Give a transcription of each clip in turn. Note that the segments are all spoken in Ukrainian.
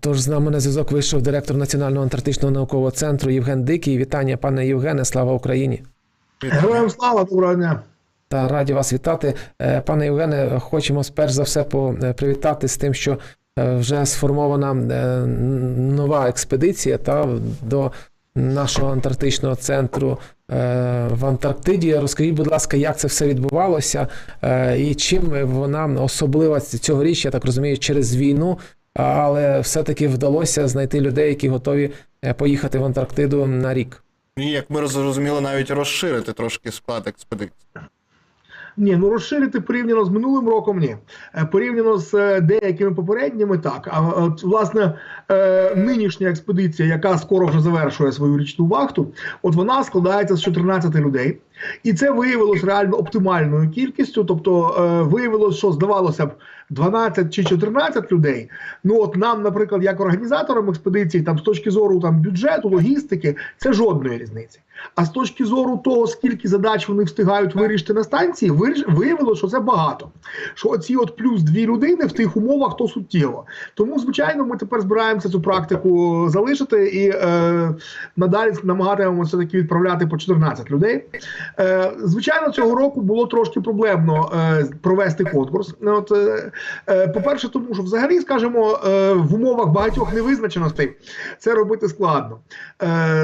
Тож з нами на зв'язок вийшов директор Національного антарктичного наукового центру Євген Дикий. Вітання, пане Євгене, слава Україні! Героям слава, доброго дня. Та раді вас вітати. Е, Пане Євгене, хочемо сперш за все е, привітати з тим, що е, вже сформована нова експедиція та до нашого антарктичного центру в Антарктиді. Розкажіть, будь ласка, як це все відбувалося і чим вона особлива цьогоріч, я так розумію, через війну, але все-таки вдалося знайти людей, які готові е, поїхати в Антарктиду на рік. І як ми зрозуміли, навіть розширити трошки склад експедиції. Ні, ну розширити порівняно з минулим роком, ні. Е, Порівняно з е, деякими попередніми, так. А от, власне, е, нинішня експедиція, яка скоро вже завершує свою річну вахту, от вона складається з 14 людей. І це виявилось реально оптимальною кількістю. Тобто е, виявилось, що здавалося б 12 чи 14 людей. Ну от нам, наприклад, як організаторам експедиції, там з точки зору там бюджету, логістики, це жодної різниці. А з точки зору того, скільки задач вони встигають вирішити на станції, виявилося, що це багато. Що оці от плюс дві людини в тих умовах то суттєво. Тому, звичайно, ми тепер збираємося цю практику залишити і е, надалі намагатимемося таки відправляти по 14 людей. Е, звичайно, цього року було трошки проблемно е, провести конкурс. Ну, От, е, по-перше, тому що взагалі, скажімо, в умовах багатьох невизначеностей це робити складно.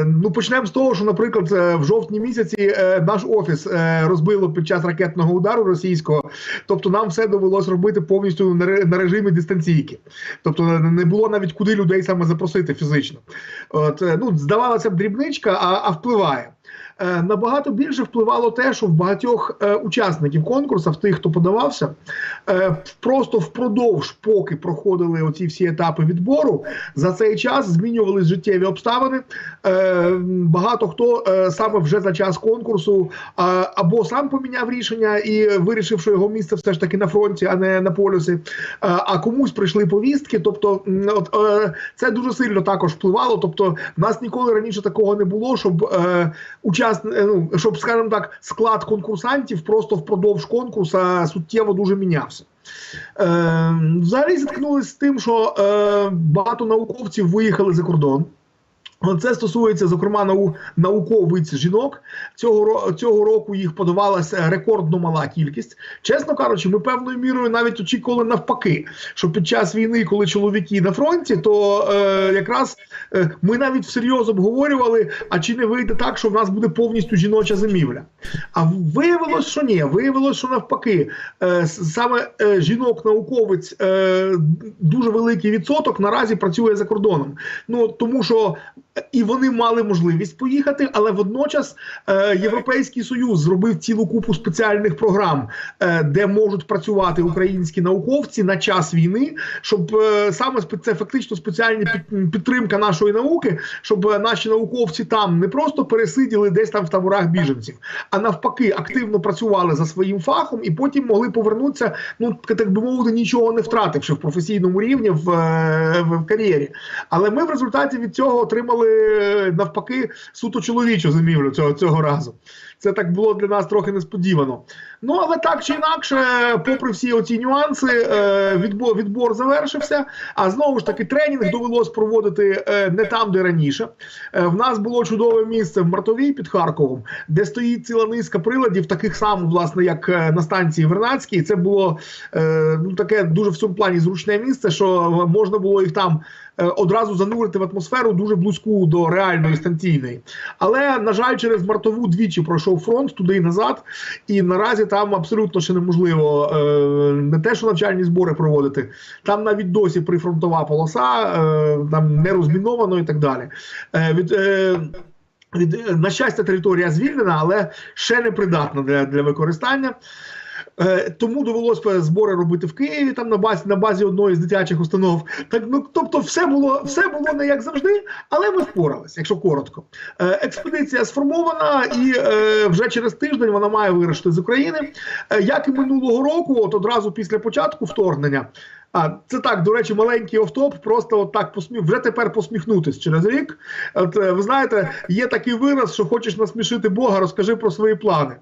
Ну, почнемо з того, що, наприклад, в жовтні місяці наш офіс розбило під час ракетного удару російського. Тобто, нам все довелось робити повністю на, режимі дистанційки. Тобто, не було навіть куди людей саме запросити фізично. От, ну, здавалося б, дрібничка, а, а впливає. Е, Набагато більше впливало те, що в багатьох е, учасників конкурсу, в тих, хто подавався, е, просто впродовж, поки проходили оці всі етапи відбору, за цей час змінювались життєві обставини. Багато хто саме вже за час конкурсу або сам поміняв рішення і вирішив, що його місце все ж таки на фронті, а не на полюсі. А комусь прийшли повістки. Тобто, от це дуже сильно також впливало. Тобто, в нас ніколи раніше такого не було, щоб е, ну щоб, скажімо так, склад конкурсантів просто впродовж конкурсу суттєво дуже мінявся. Е, взагалі зіткнулися з тим, що е, багато науковців виїхали за кордон. Це стосується, зокрема, нау, науковиць жінок. Цього, цього року їх подавалася рекордно мала кількість. Чесно кажучи, ми певною мірою навіть очікували навпаки, що під час війни, коли чоловіки на фронті, то е, якраз е, ми навіть всерйоз обговорювали, а чи не вийде так, що в нас буде повністю жіноча зимівля. А виявилось, що ні, виявилось, що навпаки, е, саме е, жінок-науковиць е, дуже великий відсоток наразі працює за кордоном. Ну тому що і вони мали можливість поїхати, але водночас е, Європейський Союз зробив цілу купу спеціальних програм, е, де можуть працювати українські науковці на час війни, щоб е, саме це фактично спеціальна підтримка нашої науки, щоб е, наші науковці там не просто пересиділи десь там в таборах біженців, а навпаки активно працювали за своїм фахом і потім могли повернутися, ну так би мовити, нічого не втративши в професійному рівні в, е, в, в кар'єрі. Але ми в результаті від цього отримали е, навпаки суто чоловічу зимівлю цього, цього разу. Це так було для нас трохи несподівано. Ну але так чи інакше, попри всі оці нюанси, е, відбор, відбор завершився. А знову ж таки, тренінг довелось проводити е, не там, де раніше. Е, в нас було чудове місце в Мартовій під Харковом, де стоїть ціла низка приладів, таких самих, власне, як на станції Вернадській. Це було ну таке дуже в цьому плані зручне місце, що можна було їх там одразу занурити в атмосферу дуже близьку до реальної станційної. Але на жаль, через Мартову двічі пройшов фронт туди і назад, і наразі там абсолютно ще неможливо е, не те, що навчальні збори проводити. Там навіть досі прифронтова полоса, е, там не розміновано і так далі. Е, від, е, від, е, на щастя, територія звільнена, але ще не придатна для, для використання. Е, Тому довелося збори робити в Києві, там на базі на базі одної з дитячих установ. Так ну тобто, все було все було не як завжди, але ми впоралися, якщо коротко. Е, Експедиція сформована, і е, вже через тиждень вона має вирушити з України. Як і минулого року, от одразу після початку вторгнення, А це так, до речі, маленький офтоп, просто от так посміх, вже тепер посміхнутись через рік. От е, ви знаєте, є такий вираз, що хочеш насмішити Бога, розкажи про свої плани.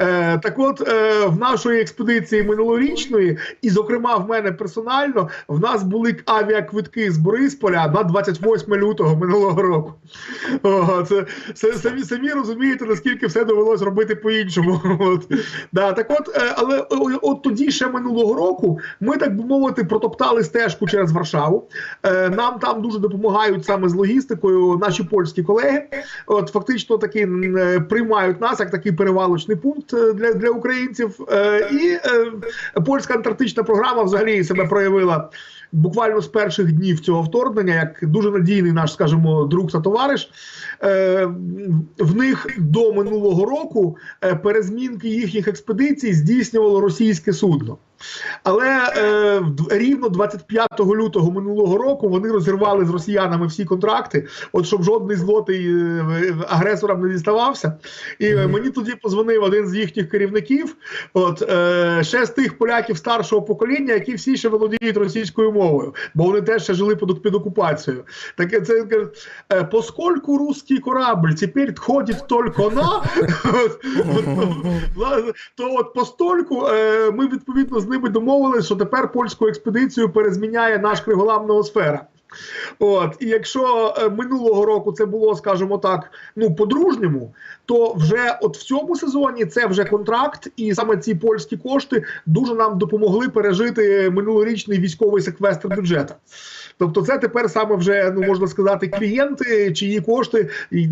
Е, так от е, в нашої експедиції минулорічної, і, зокрема, в мене персонально, в нас були авіаквитки з Борисполя на 28 лютого минулого року. О, це, це самі самі розумієте, наскільки все довелось робити по-іншому. От. Да, так от, е, але от тоді ще минулого року ми, так би мовити, протоптали стежку через Варшаву. Е, Нам там дуже допомагають саме з логістикою наші польські колеги. От фактично таки е, приймають нас як такий перевалочний пункт е, для, для українців. І польська антарктична програма взагалі себе проявила. Буквально з перших днів цього вторгнення, як дуже надійний наш, скажімо, друг та товариш, в них до минулого року перезмінки їхніх експедицій здійснювало російське судно. Але е, рівно 25 лютого минулого року вони розірвали з росіянами всі контракти, от щоб жодний злотий е, агресорам не діставався. І е, мені тоді позвонив один з їхніх керівників, от е, ще з тих поляків старшого покоління, які всі ще володіють російською мовою, бо вони теж ще жили під, під окупацією. Таке це каже, «Е, поскольку русський корабль тепер ходить тільки на Власне, то от постольку е, ми відповідно з ними домовилися, що тепер польську експедицію перезміняє наш криголам ноосфера. От, і якщо е, минулого року це було, скажімо так, ну по-дружньому, то вже от в цьому сезоні це вже контракт, і саме ці польські кошти дуже нам допомогли пережити минулорічний військовий секвестр бюджету. Тобто, це тепер саме вже ну можна сказати, клієнти, чиї кошти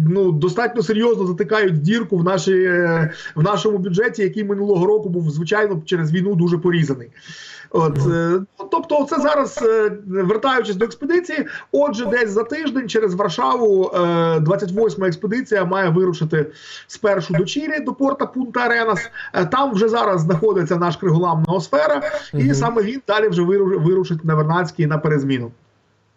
ну достатньо серйозно затикають дірку в нашій е, в нашому бюджеті, який минулого року був звичайно через війну дуже порізаний. От е, тобто, це зараз е, вертаючись до експедиції. Отже, десь за тиждень через Варшаву е, 28-ма експедиція має вирушити спершу до Чірі, до порта Пунта Аренас. Е, Там вже зараз знаходиться наш криголам Ноосфера, і саме він далі вже вирушить на Вернадський на перезміну.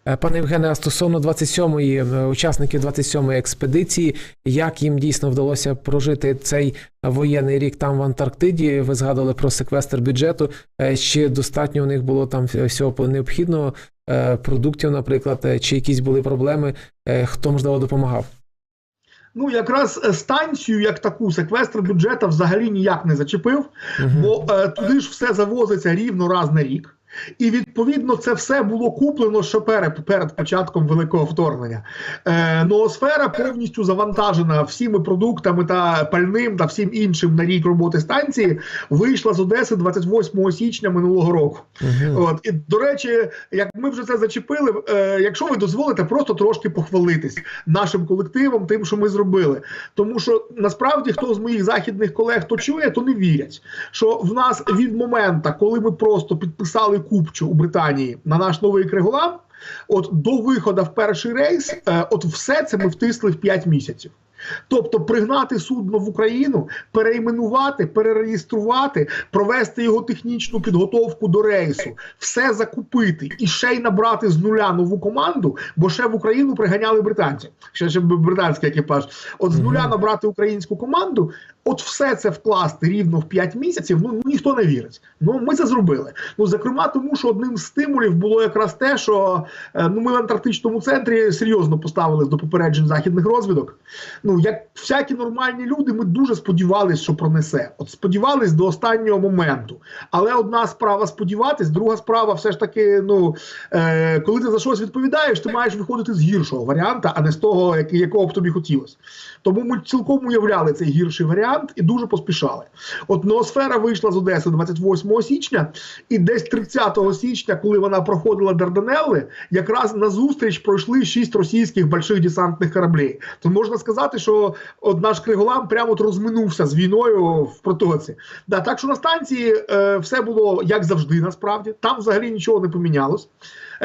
Е, Пане Євгене, а стосовно 27-ї е, учасників 27-ї експедиції, як їм дійсно вдалося прожити цей воєнний рік там в Антарктиді? Ви згадували про секвестр бюджету. Е, Чи достатньо у них було там всього необхідного продуктів, наприклад, чи якісь були проблеми? Хто можливо допомагав? Ну, якраз станцію, як таку, секвестр бюджета взагалі ніяк не зачепив, Мгм. бо е, туди ж все завозиться рівно раз на рік. І відповідно це все було куплено ще перед, перед початком великого вторгнення. Е, ноосфера повністю завантажена всіми продуктами та пальним та всім іншим на рік роботи станції. Вийшла з Одеси 28 січня минулого року. Мгм. От і до речі, як ми вже це зачепили, е, якщо ви дозволите, просто трошки похвалитись нашим колективом, тим, що ми зробили. Тому що насправді хто з моїх західних колег то чує, то не вірять. Що в нас від моменту, коли ми просто підписали купчу у Британії на наш новий криголам, от до виходу в перший рейс, е, от все це ми втисли в 5 місяців. Тобто пригнати судно в Україну, перейменувати, перереєструвати, провести його технічну підготовку до рейсу, все закупити і ще й набрати з нуля нову команду, бо ще в Україну приганяли британці. Ще ще британський екіпаж. От з нуля набрати українську команду, от все це вкласти рівно в 5 місяців. Ну, ніхто не вірить. Ну ми це зробили. Ну зокрема, тому що одним з стимулів було якраз те, що е, ну ми в антарктичному центрі серйозно поставились до попереджень західних розвідок. Ну як всякі нормальні люди, ми дуже сподівалися, що пронесе. От сподівались до останнього моменту. Але одна справа сподіватись, друга справа, все ж таки, ну е, коли ти за щось відповідаєш, ти маєш виходити з гіршого варіанта, а не з того, якого б тобі хотілося. Тому ми цілком уявляли цей гірший варіант і дуже поспішали. От ноосфера вийшла з Одеси 28 січня, і десь 30 січня, коли вона проходила Дарданелли, якраз на зустріч пройшли шість російських больших десантних кораблів. То можна сказати, що от наш Криголам прямо от розминувся з війною в протоці. Да, так що на станції е, все було як завжди, насправді там взагалі нічого не помінялось.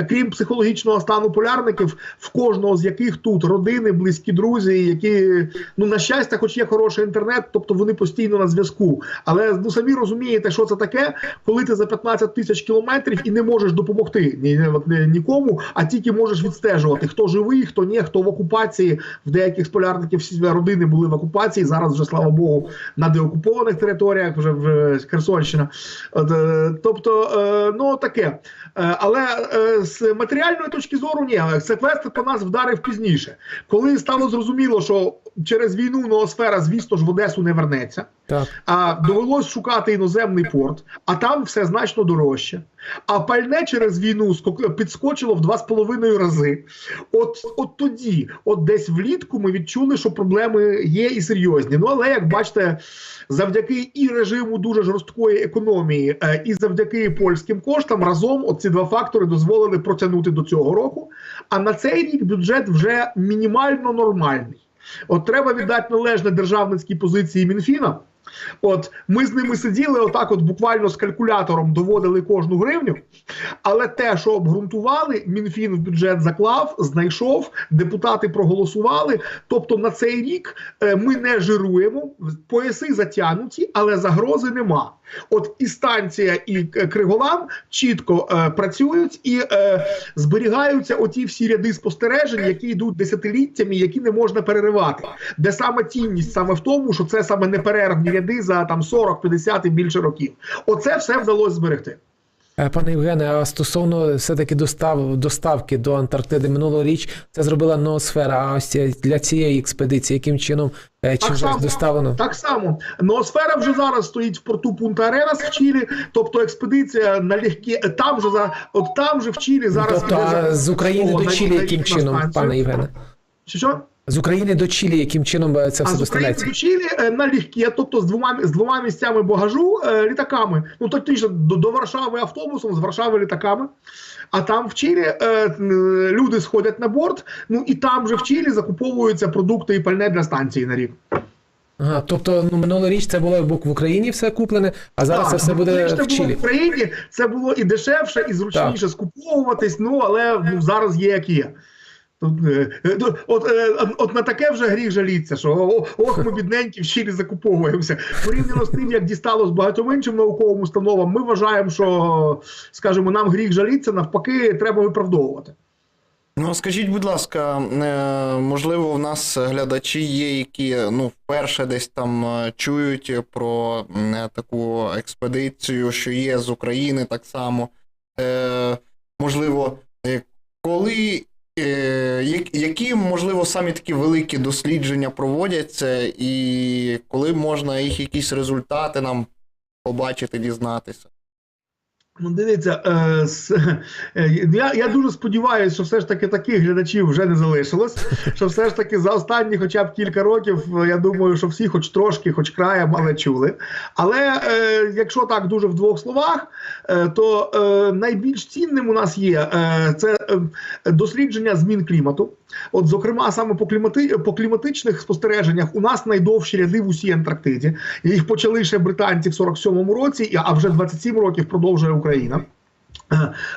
Крім психологічного стану полярників, в кожного з яких тут родини, близькі друзі, які ну на щастя, хоч є хороший інтернет, тобто вони постійно на зв'язку. Але ну самі розумієте, що це таке, коли ти за 15 тисяч кілометрів і не можеш допомогти ні, ні, ні- нікому, а тільки можеш відстежувати, хто живий, хто ні, хто в окупації. В деяких з полярників всі родини були в окупації. Зараз вже слава Богу на деокупованих територіях, вже в Херсонщина. Е, тобто, е, ну таке. Е, Але з матеріальної точки зору, ні, секвестр по нас вдарив пізніше, коли стало зрозуміло, що через війну ноосфера, звісно ж, в Одесу не вернеться. Так. А довелось шукати іноземний порт, а там все значно дорожче. А пальне через війну підскочило в два з половиною рази. От, от тоді, от десь влітку, ми відчули, що проблеми є і серйозні. Ну але як бачите, завдяки і режиму дуже жорсткої економії, е, і завдяки польським коштам разом от ці два фактори дозволили протягнути до цього року. А на цей рік бюджет вже мінімально нормальний. От треба віддати належне державницькій позиції Мінфіна. От ми з ними сиділи, отак, от буквально з калькулятором доводили кожну гривню. Але те, що обґрунтували, Мінфін в бюджет заклав, знайшов, депутати проголосували. Тобто на цей рік е, ми не жируємо, пояси затягнуті, але загрози нема. От і станція, і е, Криголам чітко е, працюють і е, зберігаються оті всі ряди спостережень, які йдуть десятиліттями, які не можна переривати. Де саме цінність саме в тому, що це саме неперервні ряди за там 40, 50 і більше років. Оце все вдалося зберегти. Е, Пане Євгене, а стосовно все-таки достав, доставки до Антарктиди минулоріч, це зробила ноосфера. А ось для цієї експедиції, яким чином е, чи Так вже доставлено? Так само ноосфера вже зараз стоїть в порту Пунта Аренас в Чилі, тобто експедиція налегке там же за от там же в Чилі зараз тобто, іде а з України до на- Чилі, яким чином, пане Євгене? Що? З України до Чилі, яким чином е, це все з України доставляється? до Чилі е, налегке, тобто з двома з двома місцями багажу е, літаками. Ну точніше до, до Варшави автобусом, з Варшави літаками. А там в Чилі е, люди сходять на борт. Ну і там же в Чилі закуповуються продукти і пальне для станції на рік. Ага, тобто ну, минулоріч це було в Україні все куплене, а зараз це все буде в було в Україні. Це було і дешевше, і зручніше скуповуватись. Ну але ну зараз є як є. Е, ну, от, е, от на таке вже гріх жаліться, що ох, ми бідненькі в Чилі закуповуємося. Порівняно з тим, як дісталось багатьом іншим науковим установам, ми вважаємо, що скажімо, нам гріх жаліться, навпаки, треба виправдовувати. Ну, скажіть, будь ласка, е, можливо, в нас глядачі є, які ну, вперше десь там чують про таку експедицію, що є з України так само. Можливо, коли, які, можливо, самі такі великі дослідження проводяться, і коли можна їх якісь результати нам побачити, дізнатися? Ну, дивіться, е, е, я, я дуже сподіваюся, що все ж таки таких глядачів вже не залишилось. Що все ж таки за останні, хоча б кілька років, е, я думаю, що всі, хоч трошки, хоч краєм, але чули. Але якщо так дуже в двох словах, то найбільш цінним у нас є це дослідження змін клімату. От, зокрема, саме по клімати, по кліматичних спостереженнях у нас найдовші ряди в усій Антарктиді. Їх почали ще британці в 47-му році, а вже 27 років продовжує Україна. Е,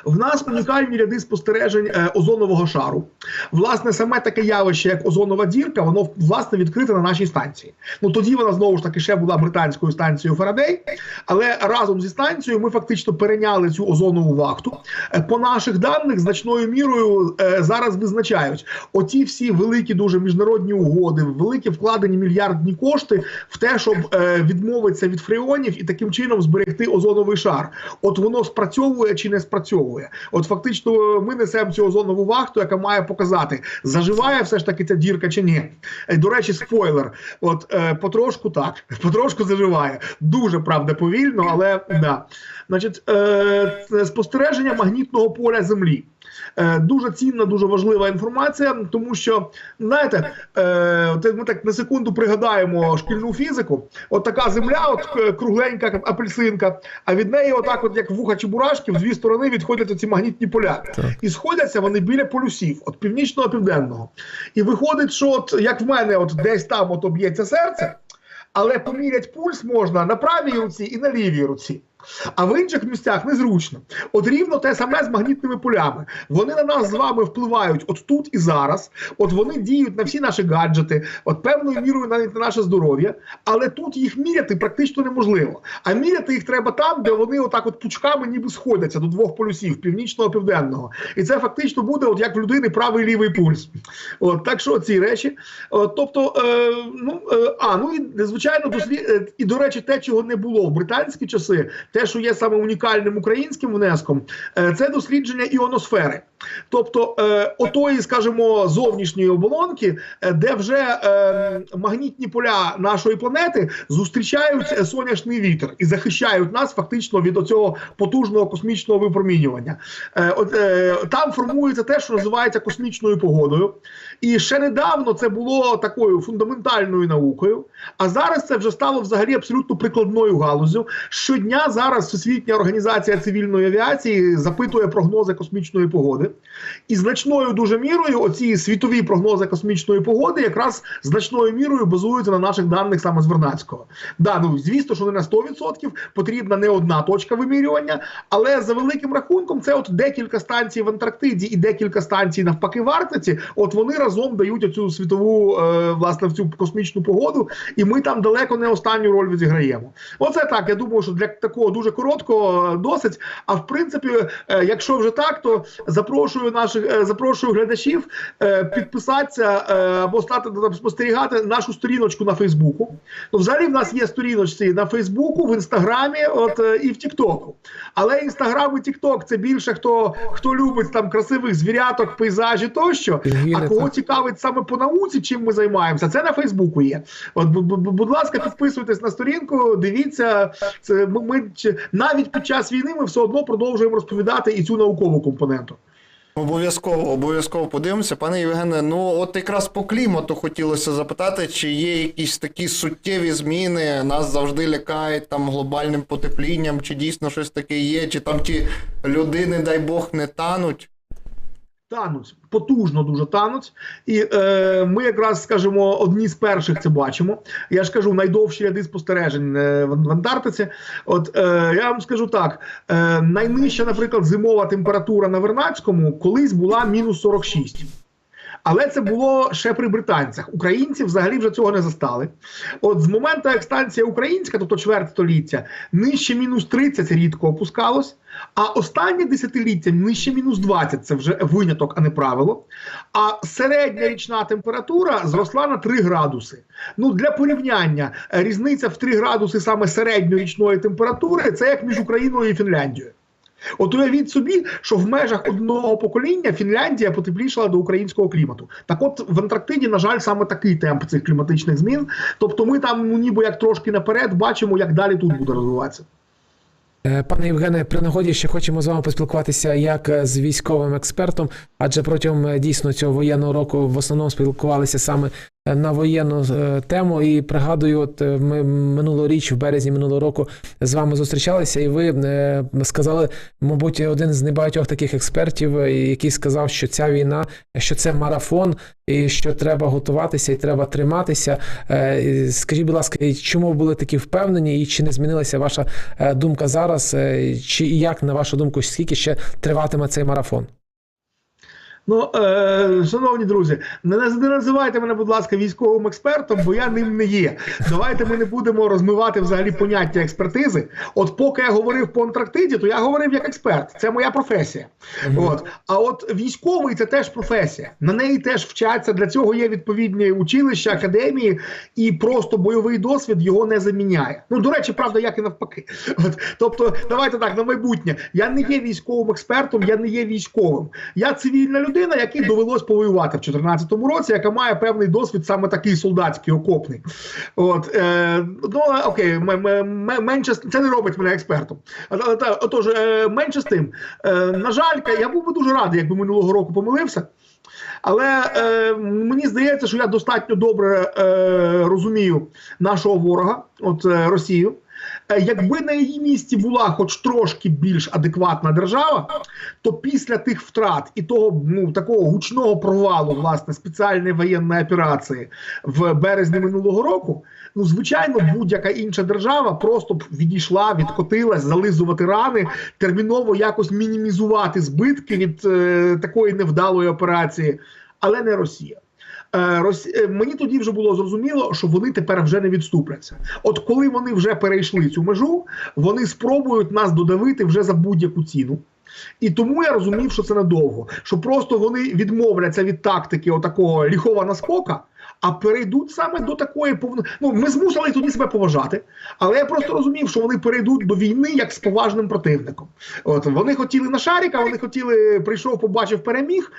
В нас унікальні ряди спостережень е, озонового шару. Власне, саме таке явище, як озонова дірка, воно власне відкрите на нашій станції. Ну тоді вона знову ж таки ще була британською станцією Фарадей, але разом зі станцією ми фактично перейняли цю озонову вахту. Е, По наших даних, значною мірою е, зараз визначають оті всі великі, дуже міжнародні угоди, великі вкладені мільярдні кошти в те, щоб відмовитися від фреонів і таким чином зберегти озоновий шар. От воно спрацьовує чи не спрацьовує. От фактично ми несемо цю озонову вахту, яка має показати, заживає все ж таки ця дірка чи ні. Е, До речі, спойлер. От е, потрошку так, потрошку заживає. Дуже правда повільно, але да. Значить, е, спостереження магнітного поля Землі. Е, Дуже цінна, дуже важлива інформація, тому що знаєте, е, ми так на секунду пригадаємо шкільну фізику. От така земля, от е, кругленька апельсинка, а від неї, отак, от як вуха чебурашки, в дві сторони відходять оці магнітні поля. Так. І сходяться вони біля полюсів, от північного південного. І виходить, що от як в мене, от десь там от об'ється серце, але поміряти пульс можна на правій руці і на лівій руці. А в інших місцях незручно. От рівно те саме з магнітними полями. Вони на нас з вами впливають от тут і зараз. От вони діють на всі наші гаджети, от певною мірою навіть на наше здоров'я. Але тут їх міряти практично неможливо. А міряти їх треба там, де вони отак от пучками ніби сходяться до двох полюсів північного південного. І це фактично буде, от як в людини правий лівий пульс. От так що ці речі. От, тобто, е, ну е, а ну і звичайно, дослід... е, і до речі, те, чого не було в британські часи, те, що є саме унікальним українським внеском, е, це дослідження іоносфери. Тобто е, отої, скажімо, зовнішньої оболонки, е, де вже е, магнітні поля нашої планети зустрічають сонячний вітер і захищають нас фактично від оцього потужного космічного випромінювання. Е, е, там формується те, що називається космічною погодою. І ще недавно це було такою фундаментальною наукою. А зараз це вже стало взагалі абсолютно прикладною галузю. Щодня зараз Всесвітня організація цивільної авіації запитує прогнози космічної погоди. І значною дуже мірою оці світові прогнози космічної погоди якраз значною мірою базуються на наших даних саме з Вернадського. Да, ну звісно, що не на 100% потрібна не одна точка вимірювання, але за великим рахунком це от декілька станцій в Антарктиді і декілька станцій навпаки в Арктиці. От вони разом дають оцю світову е, власне цю космічну погоду, і ми там далеко не останню роль відіграємо. Оце так. Я думаю, що для такого дуже короткого е, досить. А в принципі, е, якщо вже так, то запрошую наших е, запрошую глядачів е, підписатися е, або стати спостерігати нашу сторіночку на Фейсбуку. Ну, взагалі, в нас є сторіночці на Фейсбуку, в інстаграмі, от і в Тіктоку. Але інстаграм і Тікток це більше хто хто любить там красивих звіряток, пейзажі тощо. А кого цікавить саме по науці, чим ми займаємося, це на Фейсбуку є. От, бу- бу- будь ласка, підписуйтесь на сторінку, дивіться. Це ми, ми навіть під час війни ми все одно продовжуємо розповідати і цю наукову компоненту. Обов'язково, обов'язково подивимося. Пане Євгене, ну от якраз по клімату хотілося запитати, чи є якісь такі суттєві зміни, нас завжди лякають там глобальним потеплінням, чи дійсно щось таке є, чи там ті людини, дай Бог, не тануть. Тануть потужно дуже тануть, і е, ми якраз скажімо, одні з перших це бачимо. Я ж кажу, найдовші ряди спостережень е, в, Антарктиці. От е, я вам скажу так: е, найнижча, наприклад, зимова температура на Вернадському колись була мінус 46. Але це було ще при британцях. Українці взагалі вже цього не застали. От з моменту, як станція українська, тобто чверть століття, нижче мінус 30 рідко опускалось. А останнє десятиліття нижче мінус 20 це вже виняток, а не правило. А середня річна температура зросла на 3 градуси. Ну для порівняння різниця в 3 градуси саме середньорічної температури це як між Україною і Фінляндією. От уявіть собі, що в межах одного покоління Фінляндія потеплішала до українського клімату. Так от в Антарктиді, на жаль, саме такий темп цих кліматичних змін. Тобто ми там ну, ніби як трошки наперед бачимо, як далі тут буде розвиватися. Е, Пане Євгене, при нагоді ще хочемо з вами поспілкуватися як е, з військовим експертом, адже протягом е, дійсно цього воєнного року в основному спілкувалися саме на воєнну е, тему. І пригадую, от е, ми минулоріч, в березні минулого року, з вами зустрічалися, і ви е, сказали, мабуть, один з небагатьох таких експертів, який сказав, що ця війна, що це марафон, і що треба готуватися, і треба триматися. Скажіть, будь ласка, чому ви були такі впевнені, і чи не змінилася ваша думка зараз? Чи як, на вашу думку, скільки ще триватиме цей марафон? Ну, е, шановні друзі, не, не називайте мене, будь ласка, військовим експертом, бо я ним не є. Давайте ми не будемо розмивати взагалі поняття експертизи. От поки я говорив по Антарктиді, то я говорив як експерт. Це моя професія. От. А от військовий це теж професія. На неї теж вчаться. Для цього є відповідні училища, академії, і просто бойовий досвід його не заміняє. Ну, до речі, правда, як і навпаки. От, тобто, давайте так, на майбутнє. Я не є військовим експертом, я не є військовим. Я цивільна людина, якій довелось повоювати в 2014 році, яка має певний досвід, саме такий солдатський, окопний. От, е, ну, окей, м- м- м- менше це не робить мене експертом. Отож, е, менше з тим, е, на жаль, я був би дуже радий, якби минулого року помилився. Але е, мені здається, що я достатньо добре е, розумію нашого ворога, от е, Росію. Е, Якби на її місці була хоч трошки більш адекватна держава, то після тих втрат і того ну такого гучного провалу власне спеціальної воєнної операції в березні минулого року, ну звичайно, будь-яка інша держава просто б відійшла, відкотилась, зализувати рани, терміново якось мінімізувати збитки від е, такої невдалої операції, але не Росія. Е, е, Мені тоді вже було зрозуміло, що вони тепер вже не відступляться. От коли вони вже перейшли цю межу, вони спробують нас додавити вже за будь-яку ціну. І тому я розумів, що це надовго. Що просто вони відмовляться від тактики отакого ліхова наскока, а перейдуть саме до такої повно. Ну ми змусили тоді себе поважати, але я просто розумів, що вони перейдуть до війни як з поважним противником. От вони хотіли на шаріка, вони хотіли, прийшов, побачив, переміг.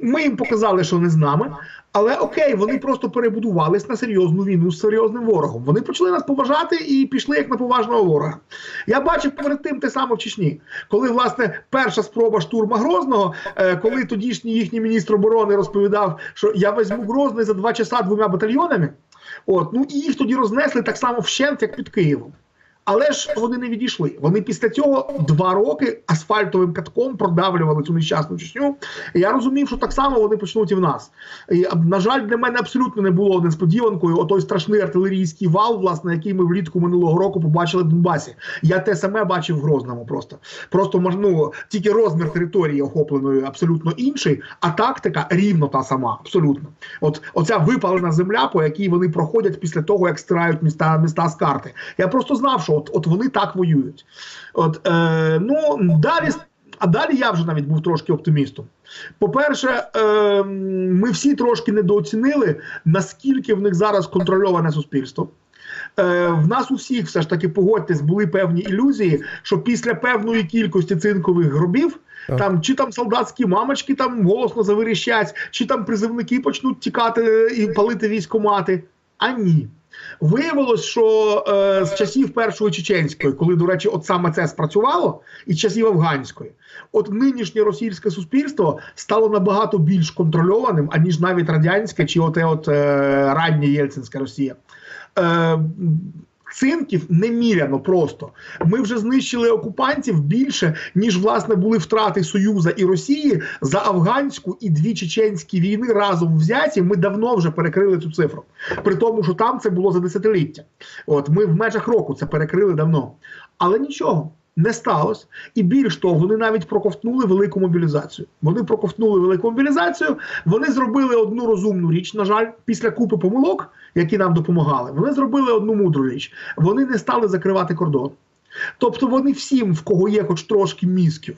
Ми їм показали, що не з нами. Але окей, вони просто перебудувались на серйозну війну з серйозним ворогом. Вони почали нас поважати і пішли як на поважного ворога. Я бачив перед тим те саме в Чечні, коли власне перша спроба штурма Грозного, е, коли тодішній їхній міністр оборони розповідав, що я візьму Грозний за два часа двома батальйонами. От ну і їх тоді рознесли так само вщент, як під Києвом. Але ж вони не відійшли. Вони після цього два роки асфальтовим катком продавлювали цю нещасну Чечню. Я розумів, що так само вони почнуть і в нас. І, на жаль, для мене абсолютно не було несподіванкою. Отой страшний артилерійський вал, власне, який ми влітку минулого року побачили в Донбасі. Я те саме бачив в Грозному. Просто просто ну, тільки розмір території охопленої абсолютно інший, а тактика рівно та сама. Абсолютно. От оця випалена земля, по якій вони проходять після того, як стирають міста міста з карти. Я просто знав, що от, от вони так воюють. От е, ну далі. А далі я вже навіть був трошки оптимістом. По-перше, е, ми всі трошки недооцінили, наскільки в них зараз контрольоване суспільство. Е, в нас у всіх все ж таки погодьтесь, були певні ілюзії, що після певної кількості цинкових гробів. Так. Там чи там солдатські мамочки там голосно завиріщать, чи там призивники почнуть тікати і палити військомати. А ні. Виявилось, що е, з часів першої чеченської, коли, до речі, от саме це спрацювало, і часів афганської, от нинішнє російське суспільство стало набагато більш контрольованим, аніж навіть радянське чи оте от е, раннє Єльцинська Росія. Е, Цинків неміряно просто. Ми вже знищили окупантів більше, ніж власне були втрати Союза і Росії за афганську і дві чеченські війни разом взяті. Ми давно вже перекрили цю цифру. При тому, що там це було за десятиліття. От ми в межах року це перекрили давно. Але нічого. Не сталося, і більш того, вони навіть проковтнули велику мобілізацію. Вони проковтнули велику мобілізацію. Вони зробили одну розумну річ. На жаль, після купи помилок, які нам допомагали, вони зробили одну мудру річ. Вони не стали закривати кордон. Тобто вони всім, в кого є хоч трошки мізків,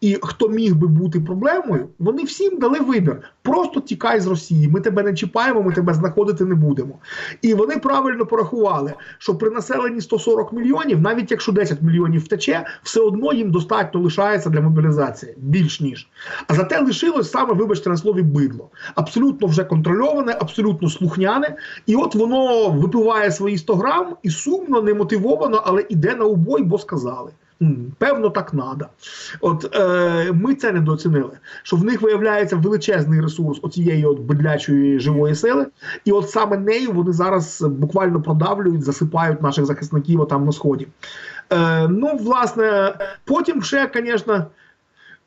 і хто міг би бути проблемою, вони всім дали вибір. Просто тікай з Росії. Ми тебе не чіпаємо, ми тебе знаходити не будемо. І вони правильно порахували, що при населенні 140 мільйонів, навіть якщо 10 мільйонів втече, все одно їм достатньо лишається для мобілізації більш ніж. А зате лишилось саме, вибачте на слові, бидло. Абсолютно вже контрольоване, абсолютно слухняне. І от воно випиває свої 100 грам і сумно, немотивовано, але іде на убой, бо сказали. Певно, так надо. От е, ми це недооцінили. Що в них виявляється величезний ресурс оцієї от бидлячої живої сили, і от саме нею вони зараз буквально продавлюють, засипають наших захисників там на сході. Е, ну, власне, потім ще, звісно.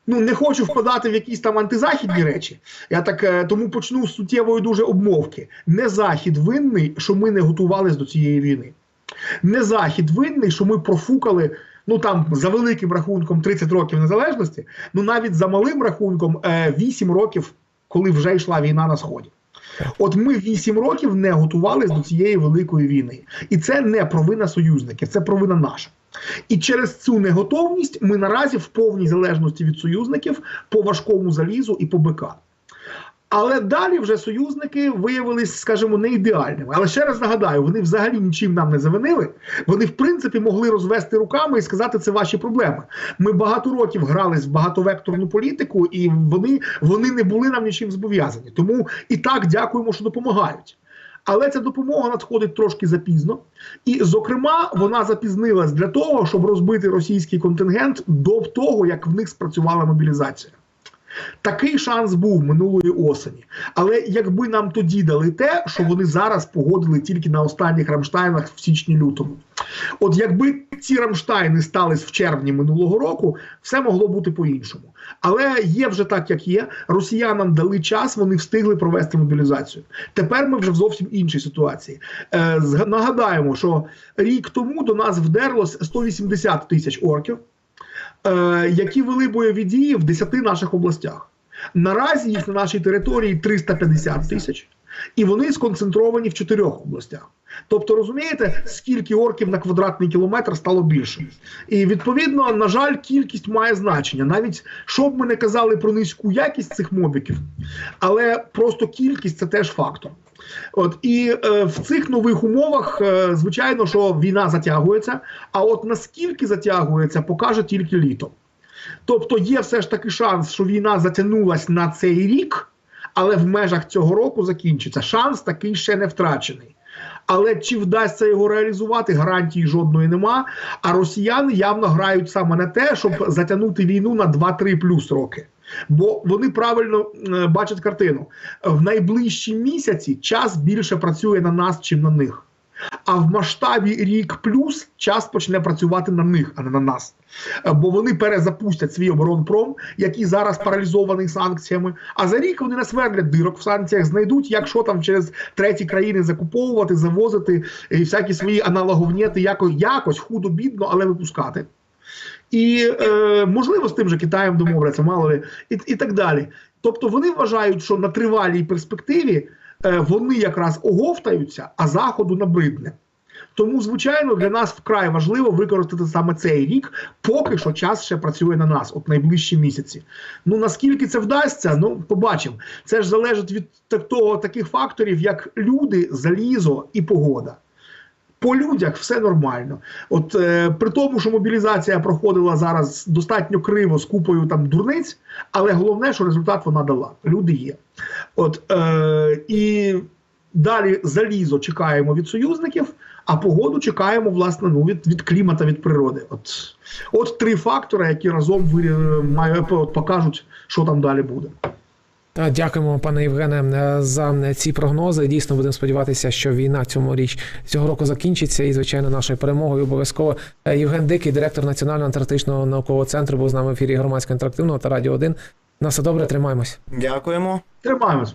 Ну, не хочу впадати в якісь там антизахідні речі. Я так е, тому почну з суттєвої дуже обмовки. Не захід винний, що ми не готувались до цієї війни. Не захід винний, що ми профукали. Ну там за великим рахунком 30 років незалежності, ну навіть за малим рахунком е, 8 років, коли вже йшла війна на сході. От ми 8 років не готувались до цієї великої війни, і це не провина союзників, це провина наша. І через цю неготовність ми наразі в повній залежності від союзників по важкому залізу і по БК. Але далі вже союзники виявились, скажімо, не ідеальними. Але ще раз нагадаю, вони взагалі нічим нам не завинили. Вони, в принципі, могли розвести руками і сказати, це ваші проблеми. Ми багато років грались в багатовекторну політику, і вони, вони не були нам нічим зобов'язані. Тому і так дякуємо, що допомагають. Але ця допомога надходить трошки запізно, і, зокрема, вона запізнилась для того, щоб розбити російський контингент до того, як в них спрацювала мобілізація. Такий шанс був минулої осені. Але якби нам тоді дали те, що вони зараз погодили тільки на останніх Рамштайнах в січні-лютому. От якби ці Рамштайни стались в червні минулого року, все могло бути по-іншому. Але є вже так, як є. Росіянам дали час, вони встигли провести мобілізацію. Тепер ми вже в зовсім іншій ситуації. Е, нагадаємо, що рік тому до нас вдерлось 180 тисяч орків, які вели бойові дії в 10 наших областях. Наразі їх на нашій території 350 тисяч, і вони сконцентровані в чотирьох областях. Тобто, розумієте, скільки орків на квадратний кілометр стало більше. І відповідно, на жаль, кількість має значення. Навіть що б ми не казали про низьку якість цих мобіків, але просто кількість це теж фактор. От і е, в цих нових умовах, е, звичайно, що війна затягується. А от наскільки затягується, покаже тільки літо. Тобто є все ж таки шанс, що війна затягнулась на цей рік, але в межах цього року закінчиться. Шанс такий ще не втрачений. Але чи вдасться його реалізувати, гарантії жодної нема. А росіяни явно грають саме на те, щоб затягнути війну на 2-3 плюс роки. Бо вони правильно е, бачать картину. В найближчі місяці час більше працює на нас, чим на них. А в масштабі рік плюс час почне працювати на них, а не на нас. Е, Бо вони перезапустять свій оборонпром, який зараз паралізований санкціями. А за рік вони насвердлять дирок в санкціях, знайдуть, як що там через треті країни закуповувати, завозити і всякі свої аналоговнєти якось, якось худо-бідно, але випускати. І е, можливо з тим же Китаєм домовляться, мало ли, і, і так далі. Тобто вони вважають, що на тривалій перспективі е, вони якраз оговтаються, а заходу набридне. Тому, звичайно, для нас вкрай важливо використати саме цей рік, поки що час ще працює на нас, от найближчі місяці. Ну наскільки це вдасться, ну побачимо. Це ж залежить від того таких факторів, як люди, залізо і погода. По людях все нормально. От е, при тому, що мобілізація проходила зараз достатньо криво з купою там дурниць, але головне, що результат вона дала. Люди є. От е, і далі залізо чекаємо від союзників, а погоду чекаємо власне ну, від, від клімата, від природи. От, от три фактори, які разом вирі- має- покажуть, що там далі буде. Та дякуємо, пане Євгене, е, за ці прогнози. Дійсно, будемо сподіватися, що війна цьому річ цього року закінчиться, і звичайно, нашою перемогою обов'язково. Е, Євген Дикий, директор Національного антарктичного наукового центру, був з нами в ефірі громадського інтерактивного та радіо 1. На все добре, тримаємось. Дякуємо. Тримаємось.